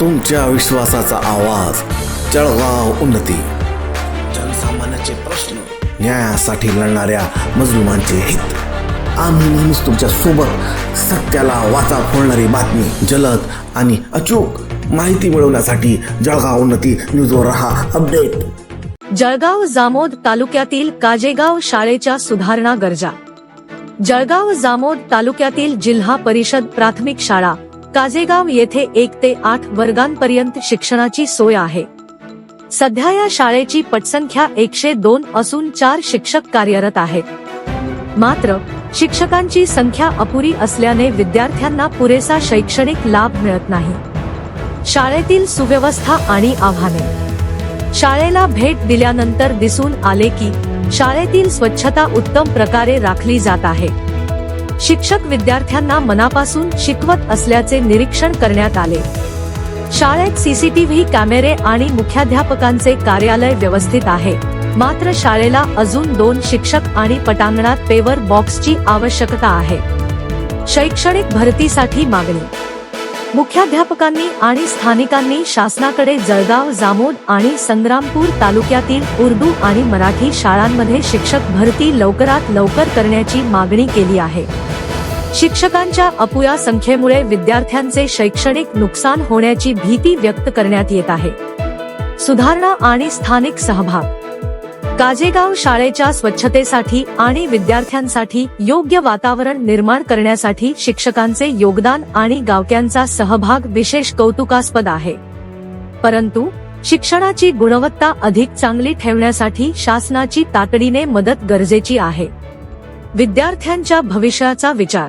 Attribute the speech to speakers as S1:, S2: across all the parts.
S1: तुमच्या विश्वासाचा आवाज. जळगाव उन्नती. जनसामान्याचे प्रश्न न्यायासाठी लढणाऱ्या मजलुमांचे हित. आम्ही नेहमीच तुमच्यासोबत सत्याला वाचा फोडणारी बातमी जलद आणि अचूक माहिती मिळवण्यासाठी जळगाव उन्नती न्यूजवर रहा. अपडेट.
S2: जळगाव जामोद तालुक्यातील काजेगाव शाळेच्या सुधारणा गरजा. जळगाव जामोद तालुक्यातील जिल्हा परिषद प्राथमिक शाळा. काजेगाव येथे एक ते आठ वर्गांपर्यंत शिक्षणाची सोय आहे. सध्या या शाळेची पटसंख्या एकशे दोन असून चार शिक्षक कार्यरत आहेत. मात्र शिक्षकांची संख्या अपुरी असल्याने विद्यार्थ्यांना पुरेसा शैक्षणिक लाभ मिळत नाही. शाळेतील सुव्यवस्था आणि आव्हाने. शाळेला भेट दिल्यानंतर दिसून आले की शाळेतील स्वच्छता उत्तम प्रकारे राखली जात आहे. शिक्षक विद्यार्थ्यांना मनापासून शिकवत असल्याचे निरीक्षण करण्यात आले. शाळेत सीसीटीव्ही कॅमेरे आणि मुख्याध्यापकांचे कार्यालय व्यवस्थित आहे. मात्र शाळेला अजून दोन शिक्षक आणि पटांगणात पेवर बॉक्सची आवश्यकता आहे. शैक्षणिक भरतीसाठी मागणी. मुख्याध्यापकांनी आणि स्थानिकांनी शासनाकडे जळगाव जामोद आणि संग्रामपूर तालुक्यातील उर्दू आणि मराठी शाळांमध्ये शिक्षक भरती लवकरात लवकर करण्याची मागणी केली आहे. शिक्षकांच्या अपुया संख्येमुळे विद्यार्थ्यांचे शैक्षणिक नुकसान होण्याची भीती व्यक्त करण्यात येत आहे. सुधारणा आणि स्थानिक सहभाग. काजेगाव शाळेच्या स्वच्छतेसाठी आणि विद्यार्थ्यांसाठी योग्य वातावरण निर्माण करण्यासाठी शिक्षकांचे योगदान आणि गावक्यांचा सहभाग विशेष कौतुकास्पद आहे. परंतु शिक्षणाची गुणवत्ता अधिक चांगली ठेवण्यासाठी शासनाची तातडीने मदत गरजेची आहे. विद्यार्थ्यांच्या भविष्याचा विचार.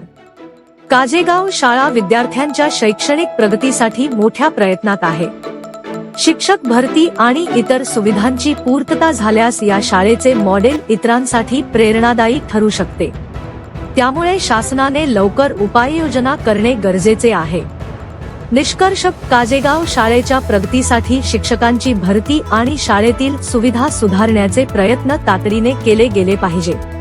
S2: काजेगाव शाळा विद्यार्थ्यांच्या शैक्षणिक प्रगतीसाठी मोठ्या प्रयत्नात आहे. शिक्षक भरती आणि इतर सुविधांची पूर्तता झाल्यास या शाळेचे मॉडेल इतरांसाठी प्रेरणादायी ठरू शकते. त्यामुळे शासनाने लवकर उपाययोजना करणे गरजेचे आहे. निष्कर्ष काजेगाव शाळेच्या प्रगतीसाठी शिक्षकांची भरती आणि शाळेतील सुविधा सुधारण्याचे प्रयत्न तातडीने केले गेले पाहिजे.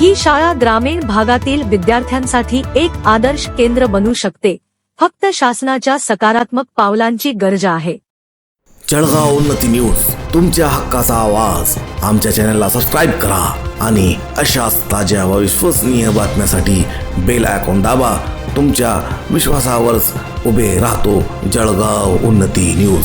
S2: ही शाळा ग्रामीण भागातील विद्यार्थ्यांसाठी एक आदर्श केंद्र बनू शकते. फक्त शासनाच्या सकारात्मक पावलांची गरज आहे.
S1: जळगाव उन्नती न्यूज तुमच्या हक्काचा आवाज. आमच्या चॅनलला सबस्क्राईब करा आणि अशाच ताज्या व विश्वसनीय बातम्यासाठी बेल आयकॉन दाबा. तुमच्या विश्वासावरच उभे राहतो जळगाव उन्नती न्यूज.